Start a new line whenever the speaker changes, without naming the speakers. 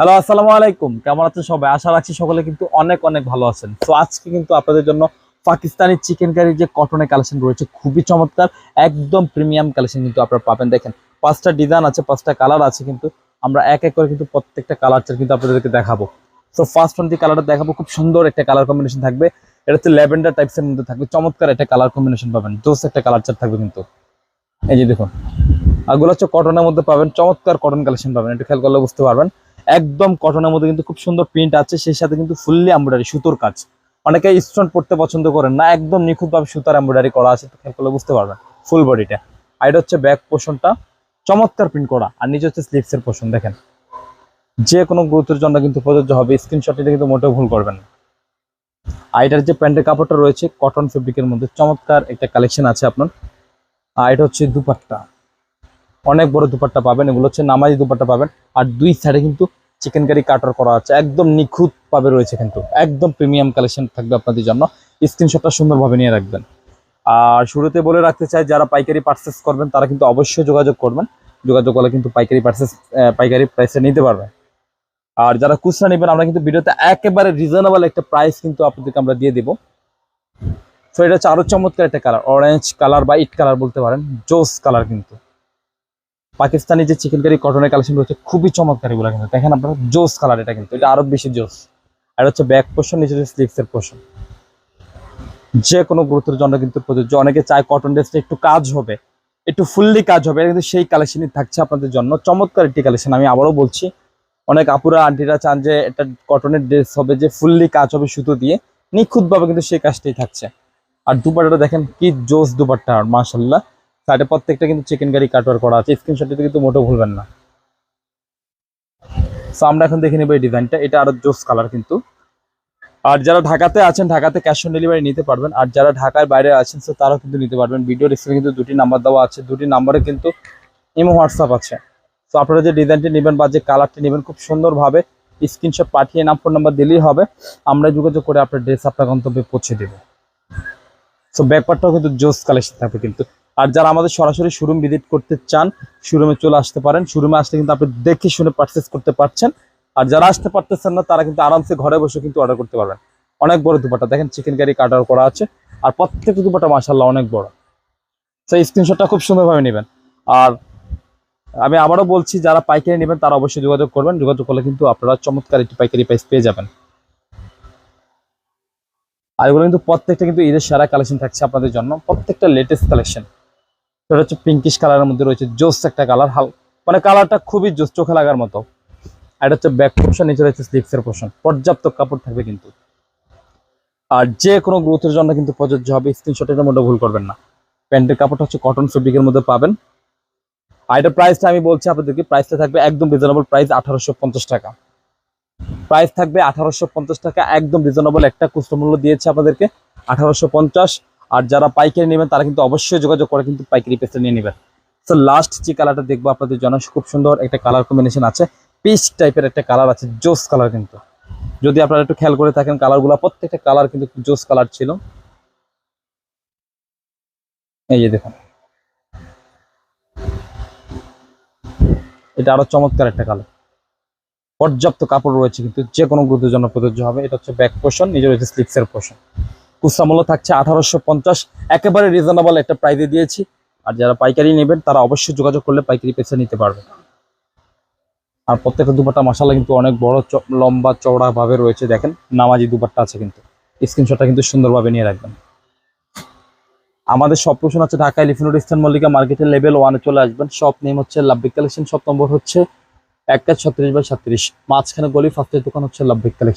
Hello, আসসালামু আলাইকুম। কেমন আছেন সবাই? আশা রাখছি সকলে কিন্তু অনেক অনেক ভালো আছেন। তো আজকে কিন্তু আপনাদের জন্য পাকিস্তানি চিকেন কারির যে কটনের কালেকশন রয়েছে, খুবই চমৎকার, একদম প্রিমিয়াম কালেকশন কিন্তু আপনারা পাবেন। দেখেন, পাঁচটা ডিজাইন আছে, পাঁচটা কালার আছে কিন্তু আমরা এক এক করে কিন্তু প্রত্যেকটা কালার কিন্তু আপনাদেরকে দেখাবো। তো ফার্স্ট ওয়ান যে কালারটা দেখাবো, খুব সুন্দর একটা কালার কম্বিনেশন থাকবে। এটা হচ্ছে ল্যাভেন্ডার টাইপসের মধ্যে থাকবে, চমৎকার একটা কালার কম্বিনেশন পাবেন। জোস একটা কালার চার থাকবে কিন্তু। এই যে দেখুন আগুলো হচ্ছে কটনের মধ্যে পাবেন, চমৎকার কটন কালেকশন পাবেন। একটু খেয়াল করলে বুঝতে পারবেন। একদম কটনের মধ্যে কিন্তু খুব সুন্দর প্রিন্ট আছে, সেই সাথে কিন্তু ফুললি এমব্রয়ডারি সুতোর কাজ। অনেকে স্টোন পড়তে পছন্দ করেন না, একদম নিখুঁতভাবে সুতার এমব্রয়ডারি করা আছে খেয়াল করলে বুঝতে পারবেন ফুল বডিটা আর এটা হচ্ছে ব্যাক পোর্শনটা চমৎকার প্রিন্ট করা, আর নিচে হচ্ছে স্লিপসের পোর্শন দেখেন। যে কোনো গুরুত্বের জন্য কিন্তু প্রযোজ্য হবে স্ক্রিনশট এটা কিন্তু মোটেও ভুল করবেন না। আর এটার যে প্যান্টের কাপড়টা রয়েছে কটন ফেব্রিকের মধ্যে চমৎকার একটা কালেকশন আছে আপনার। আর এটা হচ্ছে দুপাট্টা। অনেক বড় দুপাট্টা পাবেন, এগুলো হচ্ছে নামাজি দুপাট্টা পাবেন। আর দুই সাইডে কিন্তু চিকেন কারি কাটার করা আছে, একদম নিখুঁত ভাবে রয়েছে কিন্তু, একদম প্রিমিয়াম কালেকশন থাকবে আপনাদের জন্য। স্ক্রিনশটটা সুন্দরভাবে নিয়ে রাখবেন। আর শুরুতে বলে রাখতে চাই, যারা পাইকারি পার্চেস করবেন, তারা কিন্তু অবশ্যই যোগাযোগ করবেন। যোগাযোগ করলে কিন্তু পাইকারি পার্সেস পাইকারি প্রাইসে নিতে পারবেন। আর যারা খুচরা নেবেন, আমরা কিন্তু ভিডিওতে একেবারে রিজনেবল একটা প্রাইস কিন্তু আপনাদেরকে আমরা দিয়ে দেবো। তো এটা হচ্ছে আরও চমৎকার একটা কালার অরেঞ্জ কালার বা ইট কালার বলতে পারেন, জোস কালার কিন্তু। পাকিস্তানি যে চিকেন কারি কটনের কালেকশন রয়েছে, খুবই চমৎকার এগুলো কিন্তু। দেখেন আপনারা, জোস কালার এটা কিন্তু। এটা আরও বেশি জোস। আর হচ্ছে ব্যাক পোর্শন নিচে স্লিপসের পোর্শন যে কোনো গুরুত্বের জন্য কিন্তু প্রযোজ্য। অনেকে চায় কটন ড্রেসটা একটু কাজ হবে, একটু ফুললি কাজ হবে, এটা কিন্তু সেই কালেকশনই থাকছে আপনাদের জন্য। চমৎকার একটি কালেকশন আমি আবারও বলছি। অনেক আপুরা আন্টিরা চান যে এটা কটনের ড্রেস হবে, যে ফুললি কাজ হবে সুতো দিয়ে। নিখুঁতভাবে কিন্তু সেই কাজটাই থাকছে। আর দুপাট্টাটা দেখেন কি জোস দুপাট্টা আর সাইডে প্রত্যেকটা কিন্তু চিকেন কারি কাটওয়ার করা আছে। স্ক্রিনশটটিতে কিন্তু মোটেও ভুলবেন না। সো আমরা এখন দেখে নেব এই ডিজাইনটা এটা আরও জোস কালার কিন্তু। আর যারা ঢাকাতে আছেন, ঢাকাতে ক্যাশ অন ডেলিভারি নিতে পারবেন। আর যারা ঢাকার বাইরে আছেন সো তারাও কিন্তু নিতে পারবেন। ভিডিও স্ক্রিনে কিন্তু দুটি নাম্বার দেওয়া আছে। দুটি নাম্বারে কিন্তু ইমো, হোয়াটসঅ্যাপ আছে। সো আপনারা যে ডিজাইনটি নেবেন বা যে কালারটি নেবেন, খুব সুন্দরভাবে স্ক্রিনশট পাঠিয়ে নাম ফোন নাম্বার দিলেই হবে। আমরা যোগাযোগ করে আপনার ড্রেস আপনার গন্তব্যে পৌঁছে দেবো। সো ব্যাপারটাও কিন্তু জোস কালেকশন থাকবে কিন্তু। আর যারা আমাদের সরাসরি শোরুম ভিজিট করতে চান শোরুমে চলে আসতে পারেন। শোরুমে আসলে কিন্তু আপনি দেখে শুনে পারচেস করতে পারছেন। আর যারা আসতে পারতেছেন না, তারা কিন্তু আরামসে ঘরে বসে কিন্তু অর্ডার করতে পারবেন। অনেক বড় দুপাটা। দেখেন চিকেন কারি কাটার করা আছে। আর প্রত্যেকটা দুপাটা মাসাল্লাহ অনেক বড়। সেই স্ক্রিনশটটা খুব সুন্দরভাবে নেবেন। আর আমি আবারও বলছি, যারা পাইকারি নেবেন, তারা অবশ্যই যোগাযোগ করবেন। যোগাযোগ করলে কিন্তু আপনারা চমৎকার একটি পাইকারি প্রাইস পেয়ে যাবেন। আর এগুলো কিন্তু প্রত্যেকটা কিন্তু ঈদের সেরা কালেকশন থাকছে আপনাদের জন্য। প্রত্যেকটা লেটেস্ট কালেকশন সেটা হচ্ছে পিঙ্কিশ কালারের মধ্যে রয়েছে জোস একটা কালার হাল মানে কালারটা খুবই জোস, চোখে লাগার মতো। আর এটা হচ্ছে ব্যাক পোর্শন নিচে রয়েছে স্লিপসের পোর্শন পর্যাপ্ত কাপড় থাকবে কিন্তু। আর যে কোনো গ্রোথের জন্য কিন্তু প্রযোজ্য হবে স্ক্রিনশটের মধ্যে ভুল করবেন না। প্যান্টের কাপড়টা হচ্ছে কটন ফেব্রিকের মধ্যে পাবেন। আর এটা প্রাইসটা আমি বলছি আপনাদেরকে প্রাইসটা থাকবে একদম রিজনেবল প্রাইস আঠারোশো পঞ্চাশ টাকা। প্রাইস থাকবে আঠারোশো পঞ্চাশ টাকা, একদম রিজনেবল একটা খুচরো মূল্য দিয়েছে আপনাদেরকে, আঠারোশো পঞ্চাশ। আর যারা পাইকারি নেবেন, তারা কিন্তু অবশ্যই যোগাযোগ করে কিন্তু পাইকারি পেসে নিয়ে নেবেন। তো লাস্ট যে কালারটা দেখব আপনাদের জন্য, খুব সুন্দর একটা কালার কম্বিনেশন আছে। পিচ টাইপের একটা কালার আছে জোস কালার কিন্তু। যদি আপনারা একটু খেয়াল করে থাকেন কালারগুলো প্রত্যেকটা কালার কিন্তু জোস কালার ছিল। এই যে দেখুন। এটা আরও চমৎকার একটা কালার পর্যাপ্ত কাপড় রয়েছে কিন্তু যে কোনো গ্রুপের জন্য প্রযোজ্য হবে। এটা হচ্ছে ব্যাক পোর্শন নিজের হচ্ছে স্লিপসের পোর্শন খুচরা মূল্য থাকছে আঠারোশো পঞ্চাশ। একেবারে রিজনেবল একটা প্রাইজে দিয়েছি। আর যারা পাইকারি নেবেন, তারা অবশ্যই যোগাযোগ করলে পাইকারি পেছে নিতে পারবে। আর প্রত্যেকটা দুপাট্টা মশালা কিন্তু অনেক বড় লম্বা, চওড়া ভাবে রয়েছে, দেখেন। নামাজি দুপাট্টা আছে কিন্তু। স্ক্রিনশটটা কিন্তু সুন্দরভাবে নিয়ে রাখবেন। আমাদের সব লোকেশন হচ্ছে ঢাকা এলিফেন্ট ইস্টার্ন মল্লিকা মার্কেটের লেভেল ওয়ানে চলে আসবেন। সব নেম হচ্ছে লাভবিক কালেকশন শপ নম্বর হচ্ছে এক কাজ ছত্রিশ বাই সাত্রিশ। মাঝখানে গলি ফার্স্টের দোকান হচ্ছে লাভবিক কালেকশন